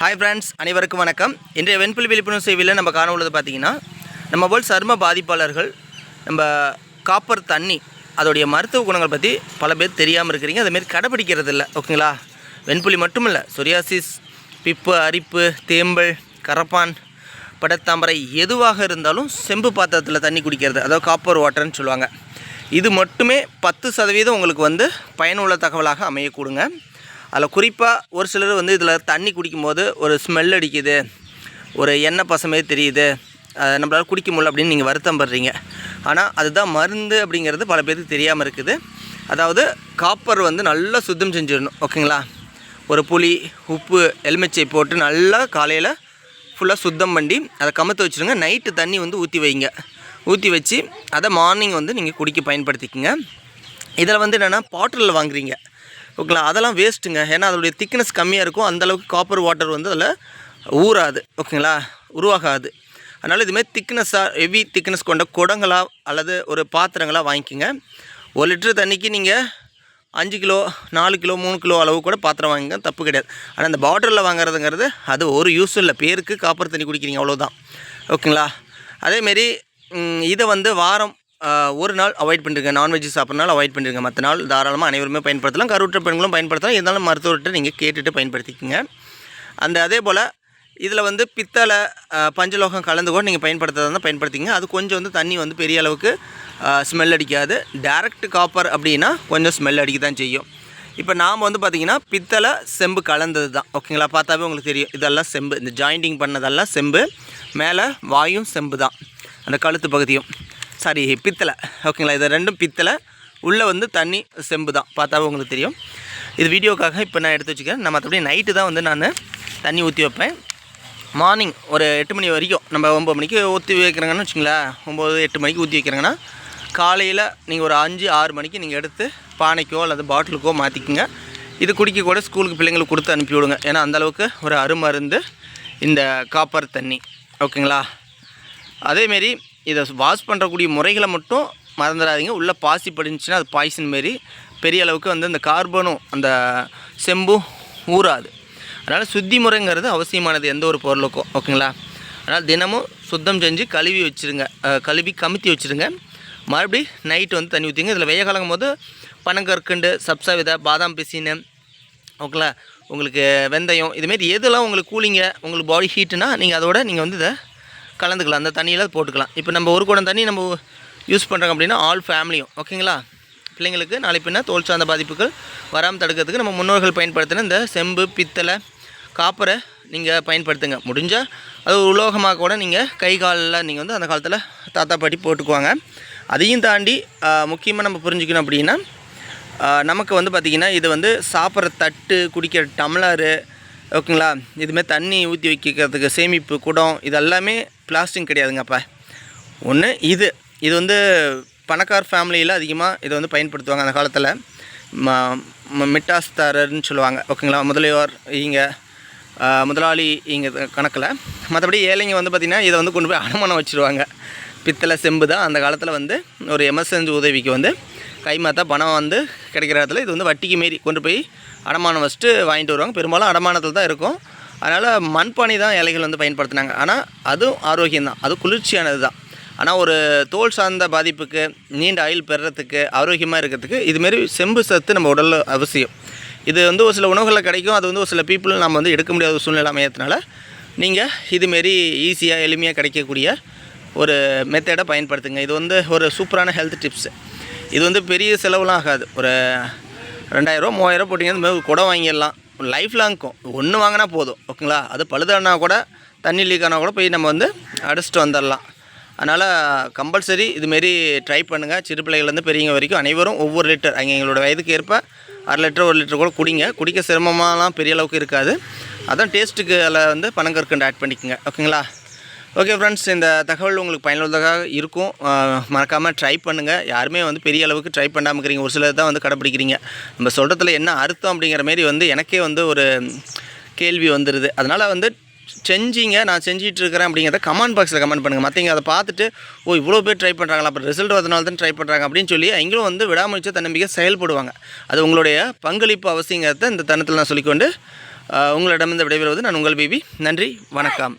Hi friends அனைவருக்கும் வணக்கம். இன்றைய வெண்புல் விழிப்புணர்வு சேவையில் நம்ம காண உள்ளது பார்த்தீங்கன்னா நம்ம போல் சரும பாதிப்பாளர்கள் நம்ம காப்பர் தண்ணி அதோடைய மருத்துவ குணங்கள் பற்றி பல பேர் தெரியாமல் இருக்கிறீங்க. அதுமாரி கடைப்பிடிக்கிறது இல்லை ஓகேங்களா வெண்புலி மட்டும் இல்லை சொரியாசிஸ் பிப்பு அரிப்பு தேம்பல் கரப்பான் படத்தாம்பரை எதுவாக இருந்தாலும் செம்பு பாத்திரத்தில் தண்ணி குடிக்கிறது அதாவது காப்பர் வாட்டர்னு சொல்லுவாங்க. இது மட்டுமே பத்து சதவீதம் உங்களுக்கு வந்து பயனுள்ள தகவலாக அமையக்கூடுங்க. அதில் குறிப்பாக ஒரு சிலர் வந்து இதில் தண்ணி குடிக்கும்போது ஒரு ஸ்மெல் அடிக்குது ஒரு எண்ணெய் பசமே தெரியுது நம்மளால் குடிக்க முடியல அப்படின்னு நீங்கள் வருத்தம் படுறீங்க. ஆனால் அதுதான் மருந்து அப்படிங்கிறது பல பேருக்கு தெரியாமல் இருக்குது. அதாவது காப்பர் வந்து நல்லா சுத்தம் செஞ்சிடணும் ஓகேங்களா? ஒரு புளி உப்பு எலுமிச்சை போட்டு நல்லா காலையில் ஃபுல்லாக சுத்தம் பண்ணி அதை கமுத்து வச்சுருங்க. நைட்டு தண்ணி வந்து ஊற்றி வைங்க. ஊற்றி வச்சு அதை மார்னிங் வந்து நீங்கள் குடிக்க பயன்படுத்திக்கங்க. இதில் வந்து என்னென்னா பாட்டிலில் வாங்குறீங்க. ஓகேங்களா? அதெல்லாம் வேஸ்ட்டுங்க ஏன்னா அதோடைய திக்னஸ் கம்மியாக இருக்கும். அந்தளவுக்கு காப்பர் வாட்டர் வந்து அதில் ஊறாது. ஓகேங்களா? உருவாகாது. அதனால் இதுமாதிரி திக்னஸாக ஹெவி திக்னஸ் கொண்ட குடங்களாக அல்லது ஒரு பாத்திரங்களாக வாங்கிக்கோங்க. ஒரு லிட்டர் தண்ணிக்கு நீங்கள் அஞ்சு கிலோ நாலு கிலோ மூணு கிலோ அளவு கூட பாத்திரம் வாங்கிங்க தப்பு கிடையாது. ஆனால் இந்த பாட்டிலில் வாங்குறதுங்கிறது அது ஒரு யூஸ் இல்லை. பேருக்கு காப்பர் தண்ணி குடிக்கிறீங்க அவ்வளோதான் ஓகேங்களா? அதேமாரி இதை வந்து வாரம் ஒரு நாள் அவாய்ட் பண்ணிருங்க. நான்வெஜ் சாப்பிட்றனால அவாய்ட் பண்ணிருங்க. மற்ற நாள் தாராளமாக அனைவருமே பயன்படுத்தலாம். கருவுற்ற பெண்களும் பயன்படுத்தலாம். இருந்தாலும் மருத்துவர்கிட்ட நீங்கள் கேட்டுட்டு பயன்படுத்திக்கங்க. அந்த அதே போல் இதில் வந்து பித்தளை பஞ்சலோகம் கலந்து கூட நீங்கள் பயன்படுத்துறதா இருந்தால் பயன்படுத்திங்க அது கொஞ்சம் வந்து தண்ணி வந்து பெரிய அளவுக்கு ஸ்மெல் அடிக்காது. டேரக்ட் காப்பர் அப்படின்னா கொஞ்சம் ஸ்மெல் அடிக்க தான் செய்யும். இப்போ நாம் வந்து பார்த்திங்கன்னா பித்தளை செம்பு கலந்தது தான் ஓகேங்களா பார்த்தாவே உங்களுக்கு தெரியும். இதெல்லாம் செம்பு. இந்த ஜாயிண்டிங் பண்ணதெல்லாம் செம்பு. மேலே வாயும் செம்பு தான் அந்த கழுத்து பகுதியும். சாரி பித்தளை. ஓகேங்களா? இது ரெண்டும் பித்தளை. உள்ளே வந்து தண்ணி செம்பு தான். பார்த்தாவே உங்களுக்கு தெரியும். இது வீடியோக்காக இப்போ நான் எடுத்து வச்சுக்கிறேன். நான் மற்றபடி நைட்டு தான் வந்து நான் தண்ணி ஊற்றி வைப்பேன். மார்னிங் ஒரு எட்டு மணி வரைக்கும். நம்ம ஒம்பது மணிக்கு ஊற்றி வைக்கிறாங்கன்னு வச்சுங்களேன். ஒம்பது எட்டு மணிக்கு ஊற்றி வைக்கிறாங்கன்னா காலையில் நீங்கள் ஒரு அஞ்சு ஆறு மணிக்கு நீங்கள் எடுத்து பானைக்கோ அல்லது பாட்டிலுக்கோ மாற்றிக்குங்க இது குடிக்க கூட ஸ்கூலுக்கு பிள்ளைங்களுக்கு கொடுத்து அனுப்பி விடுங்க. ஏன்னா அந்தளவுக்கு ஒரு அருமருந்து இந்த காப்பர் தண்ணி. ஓகேங்களா? அதேமாரி இதை வாஷ் பண்ணுறக்கூடிய முறைகளை மட்டும் மறந்துடாதீங்க. உள்ளே பாசி படிஞ்சுன்னா அது பாய்சன் மாரி பெரிய அளவுக்கு வந்து அந்த கார்பனும் அந்த செம்பும் ஊறாது. அதனால் சுத்தி முறைங்கிறது அவசியமானது எந்த ஒரு பொருளுக்கும் ஓகேங்களா அதனால் தினமும் சுத்தம் செஞ்சு கழுவி வச்சுருங்க. கழுவி கமுத்தி வச்சுருங்க. மறுபடி நைட்டு வந்து தண்ணி ஊற்றிங்க இதில் வெய்ய காலங்கும் போது பனங்கற்கண்டு சப்சா விதை பாதாம் பிசின்னு ஓகேங்களா உங்களுக்கு வெந்தயம் இதுமாரி எதெல்லாம் உங்களுக்கு கூலிங்க உங்களுக்கு பாடி ஹீட்டுனா நீங்கள் அதோட நீங்கள் வந்து இதை கலந்துக்கலாம். அந்த தண்ணியில் போட்டுக்கலாம். இப்போ நம்ம ஒரு குடம் தண்ணி நம்ம யூஸ் பண்ணுறோம் அப்படின்னா ஆல் ஃபேமிலியும். ஓகேங்களா? பிள்ளைங்களுக்கு நாளை பின்ன தோல் சார்ந்த பாதிப்புகள் வராமல் தடுக்கிறதுக்கு நம்ம முன்னோர்கள் பயன்படுத்தின இந்த செம்பு பித்தளை காப்பரை நீங்கள் பயன்படுத்துங்க. முடிஞ்சால் அது உலோகமாக கூட நீங்கள் கை காலில் நீங்கள் வந்து அந்த காலத்தில் தாத்தா பாட்டி போட்டுக்குவாங்க. அதையும் தாண்டி முக்கியமாக நம்ம புரிஞ்சுக்கணும் அப்படின்னா நமக்கு வந்து பார்த்திங்கன்னா இது வந்து சாப்பிட்ற தட்டு குடிக்கிற டம்ளரு ஓகேங்களா? இதுமாரி தண்ணி ஊற்றி வைக்கிறதுக்கு சேமிப்பு குடம் இது எல்லாமே பிளாஸ்டிக் கிடையாதுங்கப்பா. ஒன்று இது. இது வந்து பணக்கார் ஃபேமிலியில் அதிகமாக இதை வந்து பயன்படுத்துவாங்க அந்த காலத்தில். ம மிட்டாஸ்தாரர்னு சொல்லுவாங்க. ஓகேங்களா? முதலியோர் இங்கே முதலாளி இங்கே கணக்கில். மற்றபடி ஏழைங்க வந்து பார்த்திங்கன்னா இதை வந்து கொண்டு போய் அடமானம் வச்சுருவாங்க. பித்தளை செம்பு தான் அந்த காலத்தில் வந்து ஒரு எமர்ஜென்சி உதவிக்கு வந்து கைமாத்தா பணம் வந்து கிடைக்கிற இடத்துல இது வந்து வட்டிக்கு மீறி கொண்டு போய் அடமானம் வச்சுட்டு வாங்கிட்டு வருவாங்க. பெரும்பாலும் அடமானத்தில் தான் இருக்கும். அதனால் மண்பானை தான் இலைகள் வந்து பயன்படுத்தினாங்க. ஆனால் அதுவும் ஆரோக்கியம் தான். அது குளிர்ச்சியானது தான். ஆனால் ஒரு தோல் சார்ந்த பாதிப்புக்கு நீண்ட ஆயுள் பெறுறதுக்கு ஆரோக்கியமாக இருக்கிறதுக்கு இதுமாரி செம்பு சத்து நம்ம உடலில் அவசியம். இது வந்து ஒரு சில உணவுகளில் கிடைக்கும். அது வந்து ஒரு சில பீப்புள் நம்ம வந்து எடுக்க முடியாத ஒரு சூழ்நிலை அமையத்தினால நீங்கள் இதுமாரி ஈஸியாக எளிமையாக கிடைக்கக்கூடிய ஒரு மெத்தடை பயன்படுத்துங்க. இது வந்து ஒரு சூப்பரான ஹெல்த் டிப்ஸு இது வந்து பெரிய செலவுலாம் ஆகாது. ஒரு ரெண்டாயிரரூவா மூவாயிரரூவா போட்டிங்கன்னா இந்த மாதிரி குடம் வாங்கிடலாம். லைஃப் லாங்க்கும் ஒன்று வாங்கினா போதும். ஓகேங்களா? அது பழுதானா கூட தண்ணி லீக் ஆனால் கூட போய் நம்ம வந்து அடிச்சுட்டு வந்துடலாம். அதனால் கம்பல்சரி இதுமாரி ட்ரை பண்ணுங்கள் சிறு பிள்ளைகள்லேருந்து பெரியவங்க வரைக்கும் அனைவரும் ஒவ்வொரு லிட்டர் அங்கே எங்களோட வயதுக்கு ஏற்ப அரை லிட்டர் ஒரு லிட்டர் கூட குடிங்க. குடிக்க சிரமமாலாம் பெரிய அளவுக்கு இருக்காது. அதான் டேஸ்ட்டுக்கு அதில் வந்து பனங்கற்கண்டு ஆட் பண்ணிக்கோங்க. ஓகேங்களா? ஓகே ஃப்ரெண்ட்ஸ் இந்த தகவல் உங்களுக்கு பயனுள்ளதாக இருக்கும். மறக்காமல் ட்ரை பண்ணுங்கள் யாருமே வந்து பெரிய அளவுக்கு ட்ரை பண்ணாமல் இருக்கிறீங்க. ஒரு சிலர் தான் வந்து கடைப்பிடிக்கிறீங்க நம்ம சொல்கிறதுல என்ன அர்த்தம் அப்படிங்கிற மாரி வந்து எனக்கே வந்து ஒரு கேள்வி வந்துடுது அதனால் வந்து செஞ்சீங்க நான் செஞ்சிகிட்டு இருக்கிறேன் அப்படிங்கிறத கமெண்ட் பாக்ஸில் கமெண்ட் பண்ணுங்கள் மற்றவங்க அதை பார்த்துட்டு ஓ இவ்வளோ பேர் ட்ரை பண்ணுறாங்களா அப்புறம் ரிசல்ட் வரதுனால தான் ட்ரை பண்ணுறாங்க அப்படின்னு சொல்லி அவங்களும் வந்து விடாமுயற்சி தன்னம்பிக்கை செயல்படுவாங்க. அது உங்களுடைய பங்களிப்பு அவசியங்கிறத இந்த தருணத்தில் நான் சொல்லிக்கொண்டு உங்களிடமிருந்து விடைபெறுவது நான் உங்கள் பேபி. நன்றி வணக்கம்.